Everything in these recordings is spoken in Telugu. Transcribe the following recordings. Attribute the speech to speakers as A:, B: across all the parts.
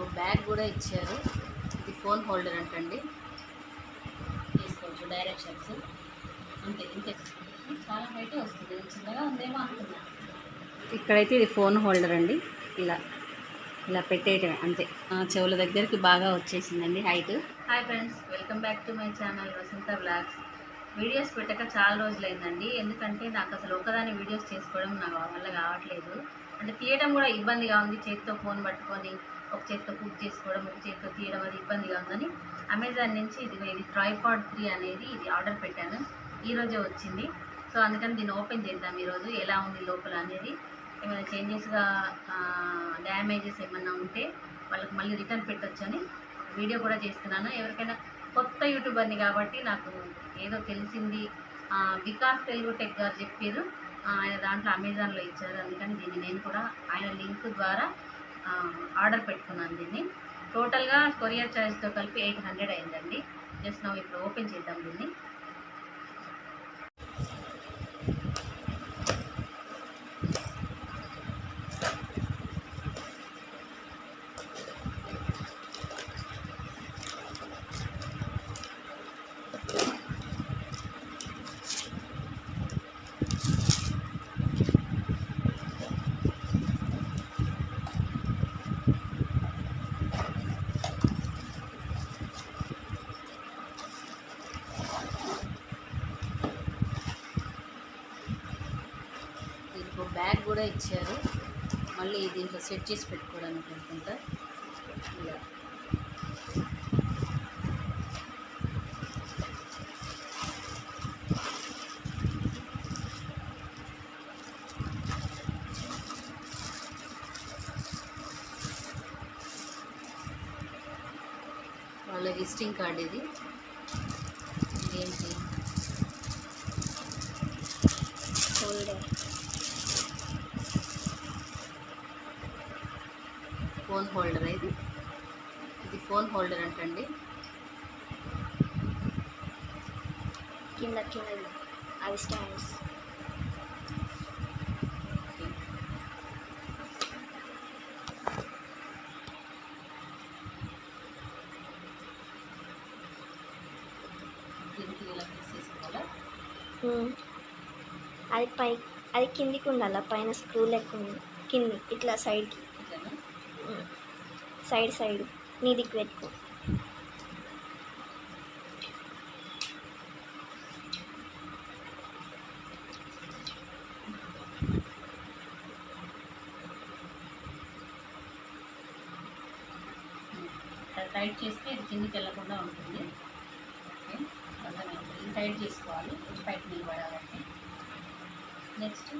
A: ఒక బ్యాగ్ కూడా ఇచ్చారు. ఇది ఫోన్ హోల్డర్ అంటండి. తీసుకోవచ్చు డైరెక్షన్స్. అంతే ఇంతే. చాలా బయట వస్తుంది. చిన్నగా ఉందేమో అనుకున్నా. ఇక్కడైతే ఇది ఫోన్ హోల్డర్ అండి. ఇలా ఇలా పెట్టేయటమే అంతే. చెవుల దగ్గరికి బాగా వచ్చేసిందండి height. Hi friends welcome back to my channel Vasantha blogs videos పెట్టక చాలా రోజులైందండి. ఎందుకంటే నాకు అసలు ఒకదాని వీడియోస్ చేసుకోవడం నాకు వల్ల కావట్లేదు. అంటే తీయడం కూడా ఇబ్బందిగా ఉంది. చేతితో ఫోన్ పట్టుకొని ఒక చేతితో కుక్ చేసుకోవడం ఒక చేతితో తీయడం అది ఇబ్బందిగా ఉందని అమెజాన్ నుంచి ఇది ఇది ట్రైపాడ్ త్రీ అనేది ఇది ఆర్డర్ పెట్టాను. ఈ రోజే వచ్చింది. సో అందుకని దీన్ని ఓపెన్ చేద్దాం ఈరోజు. ఎలా ఉంది లోపల అనేది ఏమైనా చేంజెస్గా డ్యామేజెస్ ఏమైనా ఉంటే వాళ్ళకి మళ్ళీ రిటర్న్ పెట్టొచ్చని వీడియో కూడా చేస్తున్నాను. ఎవరికైనా కొత్త యూట్యూబర్ని కాబట్టి నాకు ఏదో తెలిసింది. వికాస్ తెలుగు టెక్ గారు చెప్పారు. ఆయన దాంట్లో అమెజాన్లో ఇచ్చారు. అందుకని దీన్ని నేను కూడా ఆయన లింక్ ద్వారా ఆర్డర్ పెట్టుకున్నాను దీన్ని. టోటల్గా కొరియర్ ఛార్జ్తో కలిపి ఎయిట్ హండ్రెడ్ అయిందండి. జస్ట్ నవ్వు ఇప్పుడు ఓపెన్ చేద్దాం దీన్ని. ఒక బ్యాగ్ కూడా ఇచ్చారు. మళ్ళీ దీంట్లో సెట్ చేసి పెట్టుకోవడానికి అనుకుంటా. ఇలా. వాళ్ళ విజిటింగ్ కార్డ్ ఇది. ఏంటి
B: హోల్డర్
A: ఫోన్ హోల్డర్ ఇది. ఇది ఫోన్ హోల్డర్ అంటండి.
B: కింద కింద అవి స్టాండ్స్.
A: తీసేసుకోవాలా
B: అది పై అది కిందికి ఉండాలి. పైన స్క్రూ లెక్క ఉంది. కింది ఇట్లా సైడ్కి.
A: సైడ్
B: సైడ్ సైడ్ దిక్కు పెట్టుకో
A: టైట్ చేస్తే ఇది కిందికి వెళ్ళకుండా ఉంటుంది. ఓకే అర్థమైంది. ఇది టైట్ చేసుకోవాలి ఇది పైకి నిలబడాలంటే. నెక్స్ట్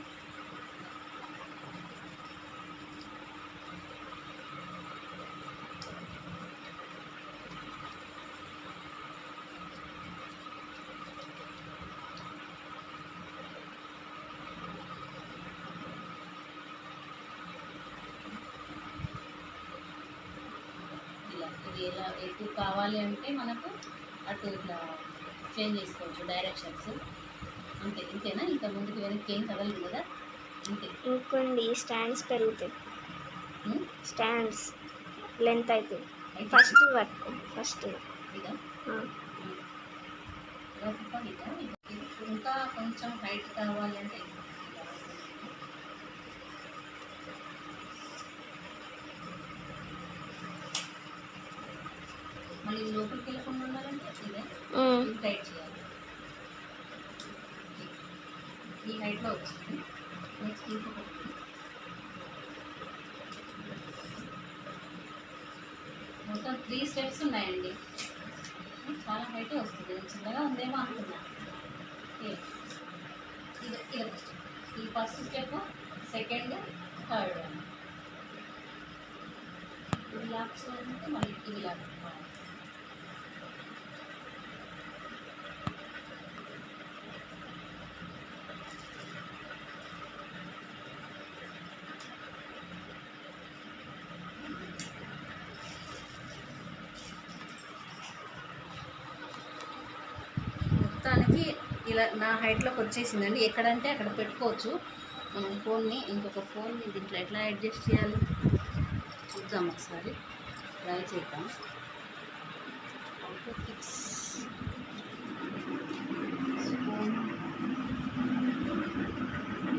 A: ఇది ఎలా ఎటు కావాలి అంటే మనకు అటు ఇట్లా చేంజ్ చేసుకోవచ్చు డైరెక్షన్స్ అంతే ఇంతేనా? ఇంకా ముందుకు వెనక్కి ఏం కదలదు కదా? అంతే.
B: ఇంకొండి స్టాండ్స్ పెరుగుతాయి. స్టాండ్స్ లెంత్ అవుతుంది
A: అయితే
B: ఫస్ట్ పట్టుకో ఫస్ట్?
A: ఇది? ఇంకా కొంచెం హైట్ కావాలి అంటే ఇలా. మళ్ళీ ఇది లోపలికి వెళ్ళకుండా ఉండాలంటే ఇదే
B: ఉమ్,
A: టైట్ చేయాలి ఈ హైట్లో వచ్చింది నెక్స్ట్ ఇంకొకటి మొత్తం త్రీ స్టెప్స్ ఉన్నాయండి చాలా హైటే వస్తుంది చిన్నగా ఉందేమో అనుకున్నా ఇది ఇది ఇది ఈ ఫస్ట్ స్టెప్ సెకండ్ థర్డ్ ఇది లాక్ చేయాలంటే మళ్ళీ ఇది లాక్ పెట్టుకోవాలి ఇలా నా హైట్లోకి వచ్చేసిందండి. ఎక్కడంటే అక్కడ పెట్టుకోవచ్చు. మనం ఫోన్ని ఇంకొక ఫోన్ని దీంట్లో ఎట్లా అడ్జస్ట్ చేయాలి? చూద్దాం ఒకసారి. ట్రై చేద్దాం.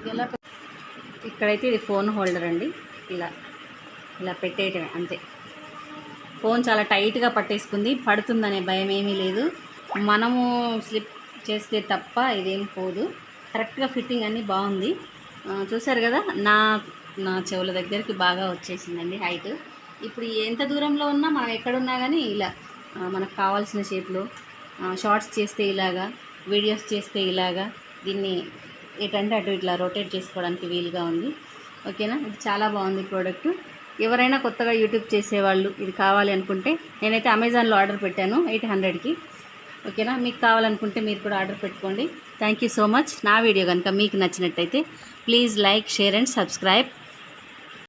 A: ఎలా ఇక్కడైతే ఇది ఫోన్ హోల్డర్ అండి. ఇలా ఇలా పెట్టేయటమే అంతే. ఫోన్ చాలా టైట్గా పట్టేసుకుంది. పడుతుందనే భయం ఏమీ లేదు. మనము స్లిప్ చేస్తే తప్ప ఇదేం పోదు. కరెక్ట్గా ఫిట్టింగ్ అన్నీ బాగుంది. చూసారు కదా నా నా చెవుల దగ్గరికి బాగా వచ్చేసిందండి హైట్. ఇప్పుడు ఎంత దూరంలో ఉన్నా మనం ఎక్కడున్నా కానీ ఇలా మనకు కావాల్సిన షేప్లో షార్ట్స్ చేస్తే ఇలాగా వీడియోస్ చేస్తే ఇలాగా దీన్ని ఎటంటే అటు ఇట్లా రొటేట్ చేసుకోవడానికి వీలుగా ఉంది. ఓకేనా? ఇది చాలా బాగుంది ప్రోడక్ట్ ఎవరైనా కొత్తగా యూట్యూబ్ చేసేవాళ్ళు ఇది కావాలి అనుకుంటే నేనైతే అమెజాన్లో ఆర్డర్ పెట్టాను ఎయిట్ హండ్రెడ్కి. ఓకేనా? మీకు కావాలనుకుంటే మీరు కూడా ఆర్డర్ పెట్టుకోండి. థ్యాంక్ యూ సో మచ్ నా వీడియో కనుక మీకు నచ్చినట్టయితే please like share and subscribe